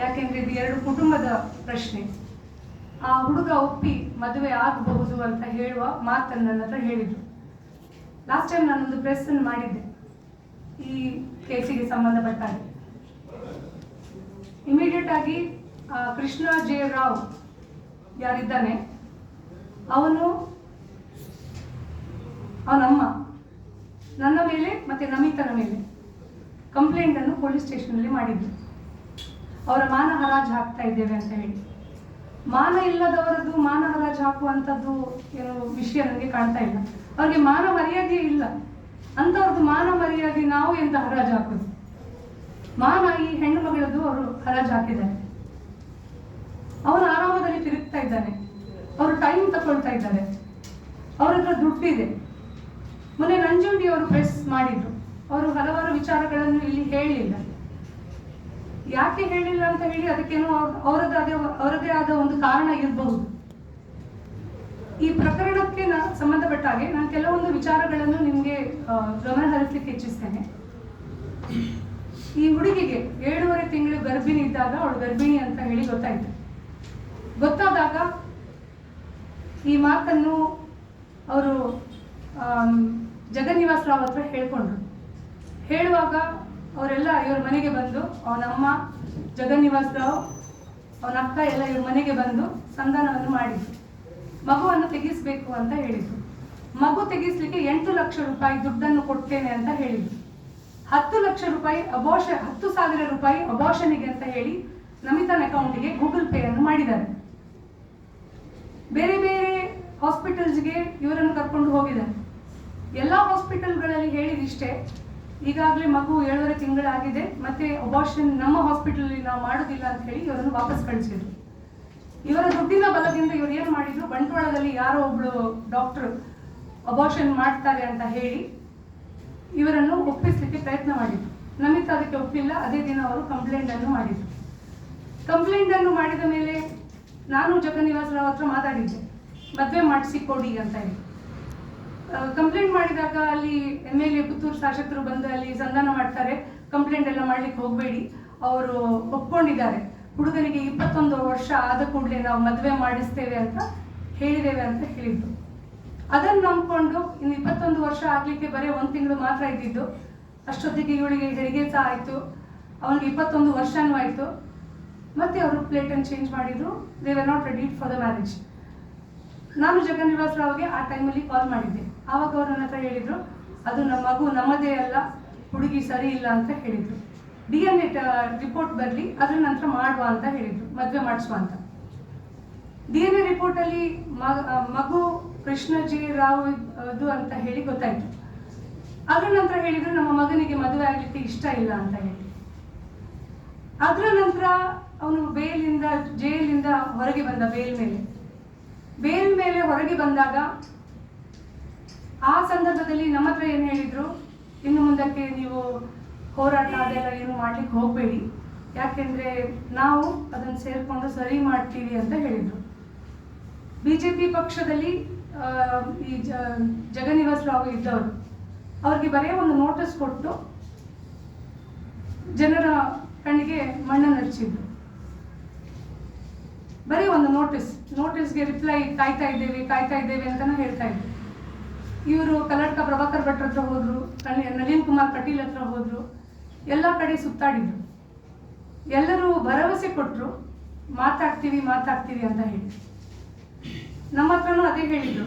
ಯಾಕೆಂದ್ರೆ ಇದು ಎರಡು ಕುಟುಂಬದ ಪ್ರಶ್ನೆ. ಆ ಹುಡುಗ ಒಪ್ಪಿ ಮದುವೆ ಆಗಬಹುದು ಅಂತ ಹೇಳುವ ಮಾತನ್ನು ನನ್ನ ಹತ್ರ ಹೇಳಿದ್ರು. ಲಾಸ್ಟ್ ಟೈಮ್ ನಾನೊಂದು ಪ್ರೆಸ್ ಅನ್ನು ಮಾಡಿದ್ದೆ. ಈ ಕೇಸಿಗೆ ಸಂಬಂಧಪಟ್ಟ ಇಮಿಡಿಯೇಟ್ ಆಗಿ ಕೃಷ್ಣ ಜೆ ರಾವ್ ಯಾರಿದ್ದಾನೆ? ಅವನು ಅವನಮ್ಮ. ನನ್ನ ಮೇಲೆ ಮತ್ತೆ ನಮಿತನ ಮೇಲೆ ಕಂಪ್ಲೇಂಟ್ ಅನ್ನು ಪೊಲೀಸ್ ಸ್ಟೇಷನಲ್ಲಿ ಮಾಡಿದ್ರು. ಅವರ ಮಾನ ಹರಾಜು ಹಾಕ್ತಾ ಇದ್ದೇವೆ ಅಂತ ಹೇಳಿ. ಮಾನ ಇಲ್ಲದವರದ್ದು ಮಾನ ಹರಾಜು ಹಾಕುವಂಥದ್ದು ಏನು ವಿಷಯ ನನಗೆ ಕಾಣ್ತಾ ಇಲ್ಲ. ಅವ್ರಿಗೆ ಮಾನ ಮರ್ಯಾದೆ ಇಲ್ಲ. ಅಂಥವ್ರದ್ದು ಮಾನ ಮರ್ಯಾದೆ ನಾವು ಎಂತ ಹರಾಜು ಹಾಕೋದು? ಮಾನ ಈ ಹೆಣ್ಣು ಮಗಳದ್ದು ಅವರು ಹರಾಜು ಹಾಕಿದ್ದಾರೆ. ಅವರು ಆರಾಮದಲ್ಲಿ ತಿರುಗ್ತಾ ಇದ್ದಾನೆ ಅವರು ಟೈಮ್ ತಗೊಳ್ತಾ ಇದ್ದಾರೆ. ಅವ್ರ ಹತ್ರ ದುಡ್ಡಿದೆ. ಮೊನ್ನೆ ನಂಜುಂಡಿ ಅವರು ಪ್ರೆಸ್ ಮಾಡಿದ್ರು. ಅವರು ಹಲವಾರು ವಿಚಾರಗಳನ್ನು ಇಲ್ಲಿ ಹೇಳಿಲ್ಲ. ಯಾಕೆ ಹೇಳಿಲ್ಲ ಅಂತ ಹೇಳಿ ಅದಕ್ಕೇನೋ ಅವರದೇ ಅವರದೇ ಆದ ಒಂದು ಕಾರಣ ಇರಬಹುದು. ಈ ಪ್ರಕರಣಕ್ಕೆ ಸಂಬಂಧಪಟ್ಟ ಹಾಗೆ ನಾನು ಕೆಲವೊಂದು ವಿಚಾರಗಳನ್ನು ನಿಮಗೆ ಗಮನ ಹರಿಸಲಿಕ್ಕೆ ಇಚ್ಛಿಸ್ತೇನೆ. ಈ ಹುಡುಗಿಗೆ ಏಳೂವರೆ ತಿಂಗಳು ಗರ್ಭಿಣಿ ಇದ್ದಾಗ ಅವಳು ಗರ್ಭಿಣಿ ಅಂತ ಹೇಳಿ ಗೊತ್ತಾಯ್ತು. ಗೊತ್ತಾದಾಗ ಈ ಮಾತನ್ನು ಅವರು ಜಗನ್ನಿವಾಸ್ ರಾವ್ ಹತ್ರ ಹೇಳ್ಕೊಂಡ್ರು. ಹೇಳುವಾಗ ಅವರೆಲ್ಲ ಇವ್ರ ಮನೆಗೆ ಬಂದು ಅವನಮ್ಮ ಜಗನ್ನಿವಾಸ್ ರಾವ್, ಅವನ ಅಕ್ಕ ಎಲ್ಲ ಇವ್ರ ಮನೆಗೆ ಬಂದು ಸಂಧಾನವನ್ನು ಮಾಡಿದ್ರು. ಮಗುವನ್ನು ತೆಗೆಸ್ಬೇಕು ಅಂತ ಹೇಳಿದ್ರು. ಮಗು ತೆಗೆಸ್ಲಿಕ್ಕೆ ಎಂಟು ಲಕ್ಷ ರೂಪಾಯಿ ದುಡ್ಡನ್ನು ಕೊಡ್ತೇನೆ ಅಂತ ಹೇಳಿದ್ರು. ಹತ್ತು ಲಕ್ಷ ರೂಪಾಯಿ ಅಬೋಷ ಹತ್ತು ಸಾವಿರ ರೂಪಾಯಿ ಅಬೋಷನಿಗೆ ಅಂತ ಹೇಳಿ ನಮಿತನ್ ಅಕೌಂಟಿಗೆ ಗೂಗಲ್ ಪೇ ಅನ್ನು ಮಾಡಿದ್ದಾರೆ. ಬೇರೆ ಬೇರೆ ಹಾಸ್ಪಿಟಲ್ಸ್ಗೆ ಇವರನ್ನು ಕರ್ಕೊಂಡು ಹೋಗಿದ್ದಾರೆ. ಎಲ್ಲ ಹಾಸ್ಪಿಟಲ್ಗಳಲ್ಲಿ ಹೇಳಿದಿಷ್ಟೇ ಈಗಾಗಲೇ ಮಗು ಏಳುವರೆ ತಿಂಗಳಾಗಿದೆ, ಮತ್ತೆ ಅಬಾರ್ಷನ್ ನಮ್ಮ ಹಾಸ್ಪಿಟಲ್ ನಾವು ಮಾಡೋದಿಲ್ಲ ಅಂತ ಹೇಳಿ ಇವರನ್ನು ವಾಪಸ್ ಕಳಿಸಿದ್ರು. ಇವರ ದುಡ್ಡಿನ ಬಲದಿಂದ ಇವರು ಏನು ಮಾಡಿದ್ರು? ಬಂಟ್ವಾಳದಲ್ಲಿ ಯಾರೋ ಒಬ್ಳು ಡಾಕ್ಟರ್ ಅಬಾರ್ಷನ್ ಮಾಡ್ತಾರೆ ಅಂತ ಹೇಳಿ ಇವರನ್ನು ಒಪ್ಪಿಸಲಿಕ್ಕೆ ಪ್ರಯತ್ನ ಮಾಡಿದ್ರು. ನಮಿತ್ ಅದಕ್ಕೆ ಒಪ್ಪಿಲ್ಲ, ಅದೇ ದಿನ ಅವರು ಕಂಪ್ಲೇಂಟ್ ಅನ್ನು ಮಾಡಿದ್ರು. ಕಂಪ್ಲೇಂಟ್ ಅನ್ನು ಮಾಡಿದ ಮೇಲೆ ನಾನು ಜಗನ್ನಿವಾಸ್ ರಾವ್ ಹತ್ರ ಮಾತಾಡಿದ್ದೆ. ಮದುವೆ ಮಾಡಿಸಿಕೊಡಿ ಅಂತ ಹೇಳಿ. ಕಂಪ್ಲೇಂಟ್ ಮಾಡಿದಾಗ ಅಲ್ಲಿ ಎಂ ಎಲ್ ಎ ಪುತ್ತೂರು ಶಾಸಕರು ಬಂದು ಅಲ್ಲಿ ಸಂಧಾನ ಮಾಡ್ತಾರೆ. ಕಂಪ್ಲೇಂಟ್ ಎಲ್ಲ ಮಾಡ್ಲಿಕ್ಕೆ ಹೋಗಬೇಡಿ. ಅವರು ಒಪ್ಕೊಂಡಿದ್ದಾರೆ. ಹುಡುಗನಿಗೆ ಇಪ್ಪತ್ತೊಂದು ವರ್ಷ ಆದ ಕೂಡಲೇ ನಾವು ಮದುವೆ ಮಾಡಿಸ್ತೇವೆ ಅಂತ ಹೇಳಿದ್ದೇವೆ ಅಂತ ಹೇಳಿದ್ದು. ಅದನ್ನು ನಂಬಿಕೊಂಡು ಇನ್ನು ಇಪ್ಪತ್ತೊಂದು ವರ್ಷ ಆಗ್ಲಿಕ್ಕೆ ಬರೀ ಒಂದು ತಿಂಗಳು ಮಾತ್ರ ಇದ್ದಿದ್ದು. ಅಷ್ಟೊತ್ತಿಗೆ ಇವಳಿಗೆ ಹೆರಿಗೆ ಸಹ ಆಯಿತು. ಅವನಿಗೆ ಇಪ್ಪತ್ತೊಂದು ವರ್ಷನೂ ಆಯಿತು. ಮತ್ತೆ ಅವರು ಪ್ಲೇಟನ್ನು ಚೇಂಜ್ ಮಾಡಿದ್ರು. They were not ready for the marriage ನಾನು ಜಗನ್ನಿವಾಸ್ ರಾವ್ಗೆ ಆ ಟೈಮಲ್ಲಿ ಕಾಲ್ ಮಾಡಿದ್ದೆ. ಆವಾಗ ಅವರು ಹತ್ರ ಹೇಳಿದ್ರು, ಅದು ನಮ್ಮ ಮಗು ನಮ್ಮದೇ ಅಲ್ಲ, ಹುಡುಗಿ ಸರಿ ಇಲ್ಲ ಅಂತ ಹೇಳಿದರು. ಡಿ ಎನ್ ಎ ರಿಪೋರ್ಟ್ ಬರಲಿ, ಅದ್ರ ನಂತರ ಮಾಡುವ ಅಂತ ಹೇಳಿದರು, ಮದುವೆ ಮಾಡಿಸುವ ಅಂತ. ಡಿ ಎನ್ ಎ ರಿಪೋರ್ಟಲ್ಲಿ ಮಗು ಕೃಷ್ಣ ಜಿ ರಾವ್ ಅದು ಅಂತ ಹೇಳಿ ಗೊತ್ತಾಯ್ತು. ಅದ್ರ ನಂತರ ಹೇಳಿದರು, ನಮ್ಮ ಮಗನಿಗೆ ಮದುವೆ ಆಗಲಿಕ್ಕೆ ಇಷ್ಟ ಇಲ್ಲ ಅಂತ ಹೇಳಿ. ಅದರ ನಂತರ ಅವನು ಬೇಲಿಂದ, ಜೈಲಿಂದ ಹೊರಗೆ ಬಂದ, ಬೇಲ್ ಮೇಲೆ. ಬೇಲ್ ಮೇಲೆ ಹೊರಗೆ ಬಂದಾಗ ಆ ಸಂದರ್ಭದಲ್ಲಿ ನಮ್ಮ ಹತ್ರ ಏನು ಹೇಳಿದ್ರು ಇನ್ನು ಮುಂದಕ್ಕೆ ನೀವು ಹೋರಾಟ ಅದೆಲ್ಲ ಏನು ಮಾಡ್ಲಿಕ್ಕೆ ಹೋಗಬೇಡಿ. ಯಾಕೆಂದ್ರೆ ನಾವು ಅದನ್ನ ಸೇರ್ಕೊಂಡು ಸರಿ ಮಾಡ್ತೀವಿ ಅಂತ ಹೇಳಿದ್ರು. ಬಿಜೆಪಿ ಪಕ್ಷದಲ್ಲಿ ಆ, ಈ ಜ ಜಗನ್ನಿವಾಸ್ ರಾವ್ ಇದ್ದವರು ಅವ್ರಿಗೆ ಬರೀ ಒಂದು ನೋಟಿಸ್ ಕೊಟ್ಟು ಜನರ ಕಣ್ಣಿಗೆ ಮಣ್ಣನ್ನು ಹಚ್ಚಿದ್ರು ಬರೀ ಒಂದು ನೋಟಿಸ್ ನೋಟಿಸ್ಗೆ ರಿಪ್ಲೈ ಕಾಯ್ತಾ ಇದ್ದೇವೆ ಕಾಯ್ತಾ ಇದ್ದೇವೆ ಅಂತಾನೆ ಹೇಳ್ತಾ ಇದ್ರು. ಇವರು ಕನ್ನಡಕ ಪ್ರಭಾಕರ್ ಭಟ್ ಹತ್ರ ಹೋದ್ರು ನಳಿನ್ ಕುಮಾರ್ ಕಟೀಲ್ ಹತ್ರ ಹೋದ್ರು, ಎಲ್ಲ ಕಡೆ ಸುತ್ತಾಡಿದ್ರು. ಎಲ್ಲರೂ ಭರವಸೆ ಕೊಟ್ಟರು ಮಾತಾಡ್ತೀವಿ ಮಾತಾಡ್ತೀವಿ ಅಂತ ಹೇಳಿ. ನಮ್ಮ ಹತ್ರನೂ ಅದೇ ಹೇಳಿದ್ರು.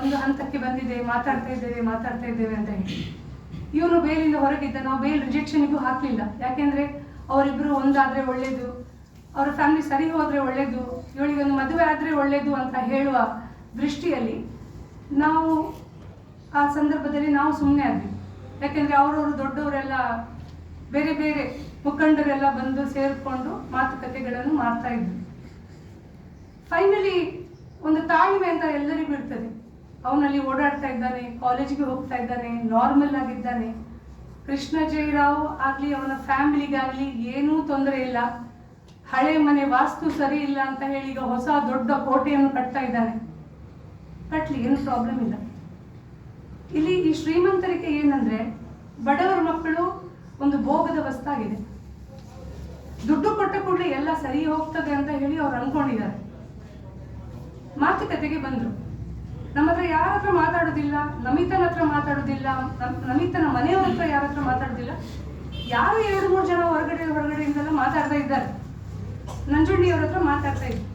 ಒಂದು ಹಂತಕ್ಕೆ ಬಂದಿದೆ, ಮಾತಾಡ್ತಾ ಇದ್ದೇವೆ ಮಾತಾಡ್ತಾ ಇದ್ದೇವೆ ಅಂತ ಹೇಳಿ. ಇವರು ಬೇಲಿಂದ ಹೊರಗಿದ್ದ, ನಾವು ಬೇಲ್ ರಿಜೆಕ್ಷನ್ಗೂ ಹಾಕಲಿಲ್ಲ. ಯಾಕೆಂದ್ರೆ ಅವರಿಬ್ಬರು ಒಂದಾದ್ರೆ ಒಳ್ಳೇದು, ಅವರ ಫ್ಯಾಮಿಲಿ ಸರಿ ಹೋದರೆ ಒಳ್ಳೇದು, ಇವಳಿಗೊಂದು ಮದುವೆ ಆದ್ರೆ ಒಳ್ಳೇದು ಅಂತ ಹೇಳುವ ದೃಷ್ಟಿಯಲ್ಲಿ ನಾವು ಆ ಸಂದರ್ಭದಲ್ಲಿ ನಾವು ಸುಮ್ಮನೆ ಆದ್ವಿ. ಯಾಕೆಂದ್ರೆ ಅವರವರು ದೊಡ್ಡವರೆಲ್ಲ ಬೇರೆ ಬೇರೆ ಮುಖಂಡರೆಲ್ಲ ಬಂದು ಸೇರಿಕೊಂಡು ಮಾತುಕತೆಗಳನ್ನು ಮಾಡ್ತಾ ಇದ್ವಿ. ಫೈನಲಿ ಒಂದು ತಾಳ್ಮೆ ಅಂತ ಎಲ್ಲರಿಗೂ ಇರ್ತದೆ. ಅವನಲ್ಲಿ ಓಡಾಡ್ತಾ ಇದ್ದಾನೆ, ಕಾಲೇಜಿಗೆ ಹೋಗ್ತಾ ಇದ್ದಾನೆ ನಾರ್ಮಲ್ ಆಗಿದ್ದಾನೆ. ಕೃಷ್ಣ ಜಯರಾವ್ ಆಗಲಿ, ಅವನ ಫ್ಯಾಮಿಲಿಗಾಗಲಿ ಏನೂ ತೊಂದರೆ ಇಲ್ಲ. ಹಳೆ ಮನೆ ವಾಸ್ತು ಸರಿ ಇಲ್ಲ ಅಂತ ಹೇಳಿ ಈಗ ಹೊಸ ದೊಡ್ಡ ಕೋಟೆಯನ್ನು ಕಟ್ತಾ ಇದ್ದಾನೆ. ಕಟ್ಲಿ, ಏನು ಪ್ರಾಬ್ಲಮ್ ಇಲ್ಲ. ಇಲ್ಲಿ ಈ ಶ್ರೀಮಂತರಿಗೆ ಏನಂದ್ರೆ ಬಡವರ ಮಕ್ಕಳು ಒಂದು ಭೋಗದ ವಸ್ತಾಗಿದೆ. ದುಡ್ಡು ಕೊಟ್ಟ ಕೂಡಲೇ ಎಲ್ಲ ಸರಿ ಹೋಗ್ತದೆ ಅಂತ ಹೇಳಿ ಅವ್ರು ಅನ್ಕೊಂಡಿದ್ದಾರೆ. ಮಾತುಕತೆಗೆ ಬಂದ್ರು. ನಮ್ಮ ಹತ್ರ ಯಾರ ಹತ್ರ ಮಾತಾಡೋದಿಲ್ಲ, ನಮಿತನ ಹತ್ರ ಮಾತಾಡೋದಿಲ್ಲ, ನಮ್- ನಮಿತನ ಮನೆಯವ್ರ ಹತ್ರ ಯಾರ ಹತ್ರ ಮಾತಾಡೋದಿಲ್ಲ, ಯಾರು ಎರಡು, ಮೂರು ಜನ ಹೊರಗಡೆ ಹೊರಗಡೆಯಿಂದೆಲ್ಲ ಮಾತಾಡ್ತಾ ಇದ್ದಾರೆ. ನಂಜುಂಡಿಯವ್ರ ಹತ್ರ ಮಾತಾಡ್ತಾ ಇದ್ರು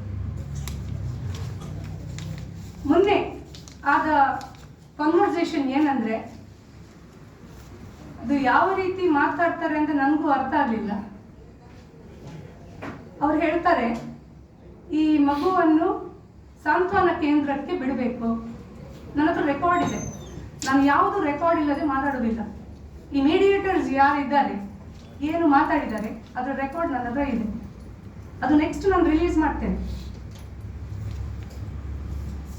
ಮೊನ್ನೆ ಆದ ಕನ್ವರ್ಸೇಷನ್ ಏನಂದ್ರೆ, ಅದು ಯಾವ ರೀತಿ ಮಾತಾಡ್ತಾರೆ ಅಂತ ನನಗೂ ಅರ್ಥ ಆಗಲಿಲ್ಲ. ಅವ್ರು ಹೇಳ್ತಾರೆ, ಈ ಮಗುವನ್ನು ಸಾಂತ್ವನ ಕೇಂದ್ರಕ್ಕೆ ಬಿಡಬೇಕು. ನನ್ನ ಹತ್ರ ರೆಕಾರ್ಡ್ ಇದೆ. ನಾನು ಯಾವುದು ರೆಕಾರ್ಡ್ ಇಲ್ಲದೆ ಮಾತಾಡೋದಿಲ್ಲ. ಈ ಮೀಡಿಯೇಟರ್ಸ್ ಯಾರಿದ್ದಾರೆ, ಏನು ಮಾತಾಡಿದ್ದಾರೆ, ಅದರ ರೆಕಾರ್ಡ್ ನನ್ನ ಹತ್ರ ಇದೆ. ಅದು ನೆಕ್ಸ್ಟ್ ನಾನು ರಿಲೀಸ್ ಮಾಡ್ತೇನೆ.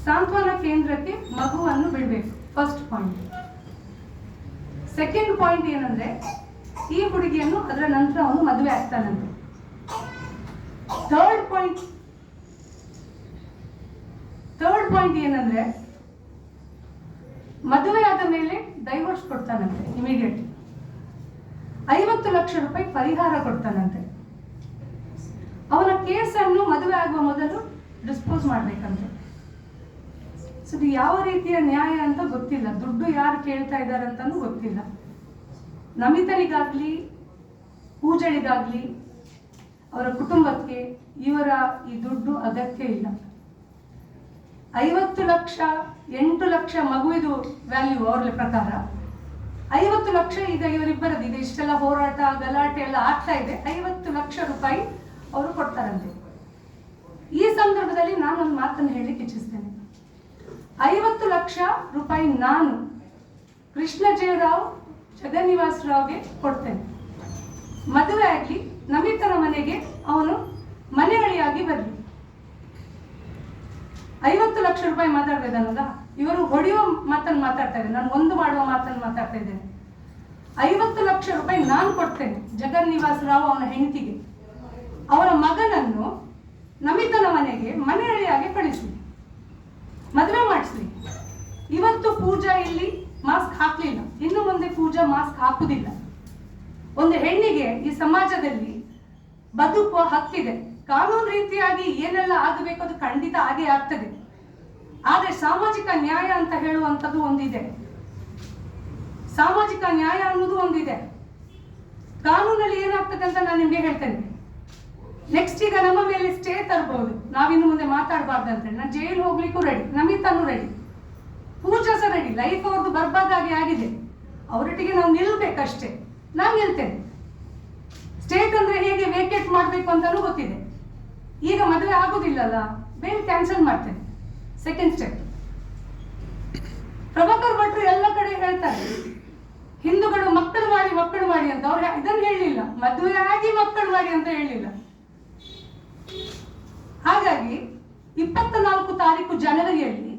ಸಾಂತ್ವನ ಕೇಂದ್ರಕ್ಕೆ ಮಗುವನ್ನು ಬಿಡಬೇಕು. ಫಸ್ಟ್ ಪಾಯಿಂಟ್ ಸೆಕೆಂಡ್ ಪಾಯಿಂಟ್ ಏನಂದ್ರೆ, ಈ ಹುಡುಗಿಯನ್ನು ಅದರ ನಂತರ ಅವನು ಮದುವೆ ಆಗ್ತಾನಂತೆ. ಥರ್ಡ್ ಪಾಯಿಂಟ್ ಥರ್ಡ್ ಪಾಯಿಂಟ್ ಏನಂದ್ರೆ, ಮದುವೆ ಆದ ಮೇಲೆ ಡೈವರ್ಸ್ ಕೊಡ್ತಾನಂತೆ ಇಮಿಡಿಯೇಟ್ ಐವತ್ತು ಲಕ್ಷ ರೂಪಾಯಿ ಪರಿಹಾರ ಕೊಡ್ತಾನಂತೆ. ಅವನ ಕೇಸನ್ನು ಮದುವೆ ಆಗುವ ಮೊದಲು ಡಿಸ್ಪೋಸ್ ಮಾಡ್ಬೇಕಂತೆ. ಸೊ ಇದು ಯಾವ ರೀತಿಯ ನ್ಯಾಯ ಅಂತ ಗೊತ್ತಿಲ್ಲ. ದುಡ್ಡು ಯಾರು ಕೇಳ್ತಾ ಇದ್ದಾರೆ ಅಂತಾನೂ ಗೊತ್ತಿಲ್ಲ. ನಮಿತರಿಗಾಗ್ಲಿ ಪೂಜಳಿಗಾಗ್ಲಿ, ಅವರ ಕುಟುಂಬಕ್ಕೆ ಇವರ ಈ ದುಡ್ಡು ಅಗತ್ಯ ಇಲ್ಲ. ಐವತ್ತು ಲಕ್ಷ, ಎಂಟು ಲಕ್ಷ ಮಗುವಿದು ವ್ಯಾಲ್ಯೂ ಅವ್ರ ಪ್ರಕಾರ. ಐವತ್ತು ಲಕ್ಷ ಈಗ ಇವರಿಬ್ಬರದ್ದು. ಈಗ ಇಷ್ಟೆಲ್ಲ ಹೋರಾಟ, ಗಲಾಟೆ ಎಲ್ಲ ಆಗ್ತಾ ಇದೆ. ಐವತ್ತು ಲಕ್ಷ ರೂಪಾಯಿ ಅವರು ಕೊಡ್ತಾರಂತೆ. ಈ ಸಂದರ್ಭದಲ್ಲಿ ನಾನು ಒಂದು ಮಾತನ್ನು ಹೇಳಲಿಕ್ಕೆ ಇಚ್ಛಿಸ್ತೇನೆ. ಐವತ್ತು ಲಕ್ಷ ರೂಪಾಯಿ ನಾನು ಕೃಷ್ಣ ಜಯರಾವ್ ಜಗನ್ನಿವಾಸ್ ರಾವ್ಗೆ ಕೊಡ್ತೇನೆ. ಮದುವೆ ಆಗಲಿ ನಮಿತನ ಮನೆಗೆ ಅವನು ಮನೆಗಳಿಯಾಗಿ ಬರಲಿ. ಐವತ್ತು ಲಕ್ಷ ರೂಪಾಯಿ ಮಾತಾಡ್ತಾ ಇದ್ದಾನಲ್ಲ ಇವರು ಹೊಡೆಯುವ ಮಾತನ್ನು ಮಾತಾಡ್ತಾ ಇದ್ದಾರೆ. ನಾನು ಒಂದು ಮಾಡುವ ಮಾತನ್ನು ಮಾತಾಡ್ತಾ ಇದ್ದೇನೆ. ಐವತ್ತು ಲಕ್ಷ ರೂಪಾಯಿ ನಾನು ಕೊಡ್ತೇನೆ ಜಗನ್ನಿವಾಸ್ ರಾವ್ ಅವನ ಹೆಂಡತಿಗೆ. ಅವರ ಮಗನನ್ನು ನಮಿತನ ಮನೆಗೆ ಮನೆಯಳಿಯಾಗಿ ಕಳಿಸಿ. ಮದುವೆ ಮಾಡಿಸ್ಲಿ. ಇವತ್ತು ಪೂಜಾ ಇಲ್ಲಿ ಮಾಸ್ಕ್ ಹಾಕ್ಲಿಲ್ಲ. ಇನ್ನು ಮುಂದೆ ಪೂಜಾ ಮಾಸ್ಕ್ ಹಾಕುದಿಲ್ಲ. ಒಂದು ಹೆಣ್ಣಿಗೆ ಈ ಸಮಾಜದಲ್ಲಿ ಬದುಕುವ ಹಕ್ಕಿದೆ. ಕಾನೂನು ರೀತಿಯಾಗಿ ಏನೆಲ್ಲ ಆಗಬೇಕು ಅದು ಖಂಡಿತ ಆಗೇ ಆಗ್ತದೆ. ಆದರೆ ಸಾಮಾಜಿಕ ನ್ಯಾಯ ಅಂತ ಹೇಳುವಂಥದ್ದು ಒಂದಿದೆ. ಸಾಮಾಜಿಕ ನ್ಯಾಯ ಅನ್ನೋದು ಒಂದಿದೆ. ಕಾನೂನಲ್ಲಿ ಏನಾಗ್ತದೆ ಅಂತ ನಾನು ನಿಮ್ಗೆ ಹೇಳ್ತೇನೆ. ಈಗ ನಮ್ಮ ಮೇಲೆ ಸ್ಟೇ ತರಬಹುದು? ನಾವಿನ್ನು ಮುಂದೆ ಮಾತಾಡಬಾರ್ದು ಅಂತ ಹೇಳಿ. ನಾನು ಜೈಲ್ ಹೋಗ್ಲಿಕ್ಕೂ ರೆಡಿ ನಮಿತಾನು ರೆಡಿ ಪೂಜಾ ರೆಡಿ ಲೈಫ್ ಅವ್ರದ್ದು ಬರ್ಬಾದಾಗಿ ಆಗಿದೆ. ಅವರೊಟ್ಟಿಗೆ ನಾವು ನಿಲ್ಬೇಕಷ್ಟೇ. ನಾನು ನಿಲ್ತೇನೆ. ಸ್ಟೇಟ್ ಅಂದ್ರೆ ಹೇಗೆ ವೇಕೇಟ್ ಮಾಡಬೇಕು ಅಂತಾನೂ ಗೊತ್ತಿದೆ. ಈಗ ಮದುವೆ ಆಗೋದಿಲ್ಲಲ್ಲ ಬೇಲ್ ಕ್ಯಾನ್ಸಲ್ ಮಾಡ್ತೇನೆ. ಸೆಕೆಂಡ್ ಸ್ಟೆಪ್ ಪ್ರಭಾಕರ್ ಭಟ್ರು ಎಲ್ಲ ಕಡೆ ಹೇಳ್ತಾರೆ, ಹಿಂದೂಗಳು ಮಕ್ಕಳು ಮಾಡಿ ಮಕ್ಕಳು ಮಾಡಿ ಅಂತ. ಅವ್ರು ಇದನ್ನು ಹೇಳಲಿಲ್ಲ ಮದುವೆ ಆಗಿ ಮಕ್ಕಳು ಮಾಡಿ ಅಂತ ಹೇಳಲಿಲ್ಲ ಹಾಗಾಗಿ ಇಪ್ಪತ್ತ ನಾಲ್ಕು ತಾರೀಕು ಜನವರಿಯಲ್ಲಿ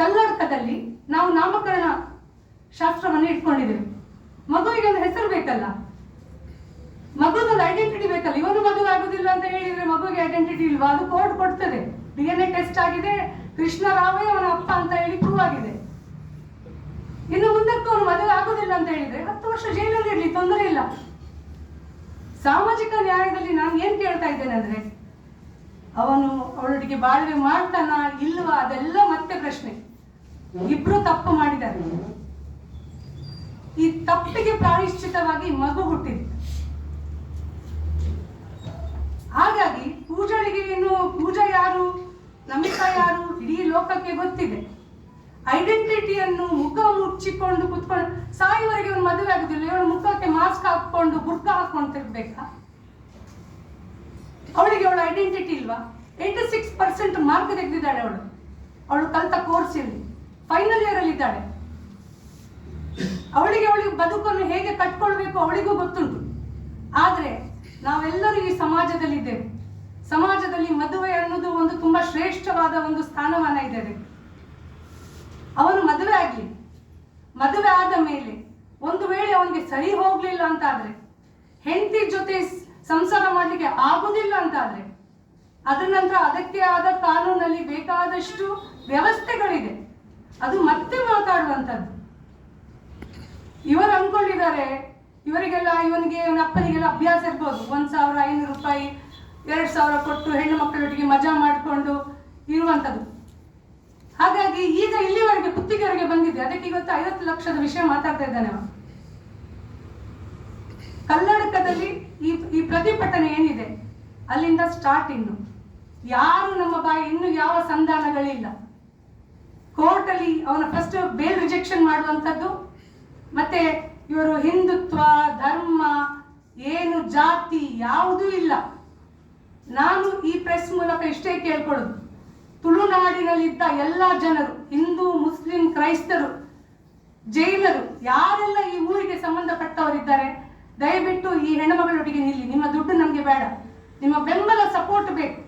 ಕರ್ನಾಟಕದಲ್ಲಿ ನಾವು ನಾಮಕರಣ ಶಾಸ್ತ್ರವನ್ನು ಇಟ್ಕೊಂಡಿದ್ದೇವೆ. ಮಗುವಿಗೆ ಒಂದು ಹೆಸರು ಬೇಕಲ್ಲ? ಮಗುದೊಂದು ಐಡೆಂಟಿಟಿ ಬೇಕಲ್ಲ? ಇವನು ಮದುವೆ ಆಗುದಿಲ್ಲ ಅಂತ ಹೇಳಿದ್ರೆ ಮಗುವಿಗೆ ಐಡೆಂಟಿಟಿ ಇಲ್ವಾ? ಅದು ಕೋರ್ಟ್ ಕೊಡ್ತದೆ. ಡಿ ಎನ್ ಎ ಟೆಸ್ಟ್ ಆಗಿದೆ. ಕೃಷ್ಣರಾವೇ ಅವನ ಅಪ್ಪ ಅಂತ ಹೇಳಿ ಪ್ರೂವ್ ಆಗಿದೆ. ಇನ್ನು ಮುಂದಕ್ಕೂ ಅವನು ಮದುವೆ ಆಗುದಿಲ್ಲ ಅಂತ ಹೇಳಿದ್ರೆ ಹತ್ತು ವರ್ಷ ಜೈಲಲ್ಲಿ ಇರ್ಲಿ, ತೊಂದರೆ ಇಲ್ಲ. ಸಾಮಾಜಿಕ ನ್ಯಾಯದಲ್ಲಿ ನಾನು ಏನ್ ಕೇಳ್ತಾ ಇದ್ದೇನೆ ಅಂದ್ರೆ ಅವನು ಅವಳೊಟ್ಟಿಗೆ ಬಾಳ್ವೆ ಮಾಡ್ತಾನ ಇಲ್ವಾ? ಅದೆಲ್ಲ ಮತ್ತೆ ಪ್ರಶ್ನೆ. ಇಬ್ರು ತಪ್ಪು ಮಾಡಿದ್ದಾರೆ. ಈ ತಪ್ಪಿಗೆ ಪ್ರಾಯಶ್ಚಿತವಾಗಿ ಮಗು ಹುಟ್ಟಿದೆ. ಹಾಗಾಗಿ ಪೂಜಾಳಿಗೆ ಏನು ಪೂಜಾ ಯಾರು, ನಮಿತಾ ಯಾರು, ಇಡೀ ಲೋಕಕ್ಕೆ ಗೊತ್ತಿದೆ. ಐಡೆಂಟಿಟಿಯನ್ನು ಮುಖ ಮುಚ್ಚಿಕೊಂಡು ಕುತ್ಕೊಂಡು, ಸಾಯುವವರೆಗೆ ಒಂದು ಮದುವೆ ಆಗುದಿಲ್ಲ. ಇವಳು ಮುಖಕ್ಕೆ ಮಾಸ್ಕ್ ಹಾಕೊಂಡು ಬುರ್ಕ ಹಾಕೊಂಡು ತಿರ್ಬೇಕಾ ಅವಳಿಗೆ ಅವಳ ಐಡೆಂಟಿಟಿ ಇಲ್ವಾ? ಏಯ್ಟಿ ಸಿಕ್ಸ್ ಪರ್ಸೆಂಟ್ ಮಾರ್ಕ್ ತೆಗೆದಿದ್ದಾಳೆ ಅವಳು. ಅವಳು ಕಲಿತ ಕೋರ್ಸ್ ಇಲ್ಲಿ ಫೈನಲ್ ಇಯರ್ ಅಲ್ಲಿ ಇದ್ದಾಳೆ. ಅವಳಿಗೆ ಅವಳಿಗೆ ಬದುಕನ್ನು ಹೇಗೆ ಕಟ್ಕೊಳ್ಬೇಕು ಅವಳಿಗೂ ಗೊತ್ತುಂಟು. ಆದ್ರೆ ನಾವೆಲ್ಲರೂ ಈ ಸಮಾಜದಲ್ಲಿದ್ದೇವೆ ಸಮಾಜದಲ್ಲಿ ಮದುವೆ ಅನ್ನೋದು ಒಂದು ತುಂಬಾ ಶ್ರೇಷ್ಠವಾದ ಒಂದು ಸ್ಥಾನಮಾನ ಇದೆ. ಅವನು ಮದುವೆ ಆಗಲಿ, ಮದುವೆ ಆದ ಮೇಲೆ ಒಂದು ವೇಳೆ ಅವನಿಗೆ ಸರಿ ಹೋಗ್ಲಿಲ್ಲ ಅಂತ ಆದ್ರೆ ಹೆಂಡತಿ ಜೊತೆ ಸಂಸಾರ ಮಾಡಲಿಕ್ಕೆ ಆಗುದಿಲ್ಲ ಅಂತ ಆದ್ರೆ ಅದರ ನಂತರ ಅದಕ್ಕೆ ಆದ ಕಾನೂನಲ್ಲಿ ಬೇಕಾದಷ್ಟು ವ್ಯವಸ್ಥೆಗಳಿದೆ. ಅದು ಮತ್ತೆ ಮಾತಾಡುವಂಥದ್ದು. ಇವರು ಅನ್ಕೊಂಡಿದ್ದಾರೆ ಇವರಿಗೆಲ್ಲ, ಇವನಿಗೆ, ಇವನ ಅಪ್ಪನಿಗೆಲ್ಲ ಅಭ್ಯಾಸ ಇರ್ಬೋದು. ಒಂದು ಸಾವಿರ ಐನೂರು ರೂಪಾಯಿ, ಎರಡು ಸಾವಿರ ಕೊಟ್ಟು ಹೆಣ್ಣು ಮಕ್ಕಳೊಟ್ಟಿಗೆ ಮಜಾ ಮಾಡಿಕೊಂಡು ಇರುವಂಥದ್ದು. ಹಾಗಾಗಿ ಈಗ ಇಲ್ಲಿವರೆಗೆ ಕುತ್ತಿಗೆವರೆಗೆ ಬಂದಿದೆ. ಅದಕ್ಕೆ ಇವತ್ತು ಐವತ್ತು ಲಕ್ಷದ ವಿಷಯ ಮಾತಾಡ್ತಾ ಇದ್ದಾನೆ ಅವ ಕನ್ನಡಕದಲ್ಲಿ ಈ ಈ ಪ್ರತಿಭಟನೆ ಏನಿದೆ? ಅಲ್ಲಿಂದ ಸ್ಟಾರ್ಟ್ ಇನ್ನು. ಯಾರು ನಮ್ಮ ಬಾಯಿ ಇನ್ನು ಯಾವ ಸಂಧಾನಗಳಿಲ್ಲ. ಕೋರ್ಟಲ್ಲಿ ಅವನ ಫಸ್ಟ್ ಬೇಲ್ ರಿಜೆಕ್ಷನ್ ಮಾಡುವಂಥದ್ದು, ಮತ್ತೆ ಇವರು ಹಿಂದುತ್ವ, ಧರ್ಮ, ಏನು ಜಾತಿ ಯಾವುದೂ ಇಲ್ಲ. ನಾನು ಈ ಪ್ರೆಸ್ ಮೂಲಕ ಇಷ್ಟೇ ಕೇಳ್ಕೊಳ್ಳೋದು. ತುಳುನಾಡಿನಲ್ಲಿದ್ದ ಎಲ್ಲ ಜನರು, ಹಿಂದೂ, ಮುಸ್ಲಿಂ, ಕ್ರೈಸ್ತರು, ಜೈನರು, ಯಾರೆಲ್ಲ ಈ ಊರಿಗೆ ಸಂಬಂಧಪಟ್ಟವರಿದ್ದಾರೆ ದಯವಿಟ್ಟು ಈ ಹೆಣ್ಣು ಮಗಳೊಟ್ಟಿಗೆ ನಿಲ್ಲಿ. ನಿಮ್ಮ ದುಡ್ಡು ನಮಗೆ ಬೇಡ. ನಿಮ್ಮ ಬೆಂಬಲ ಸಪೋರ್ಟ್ ಬೇಕು.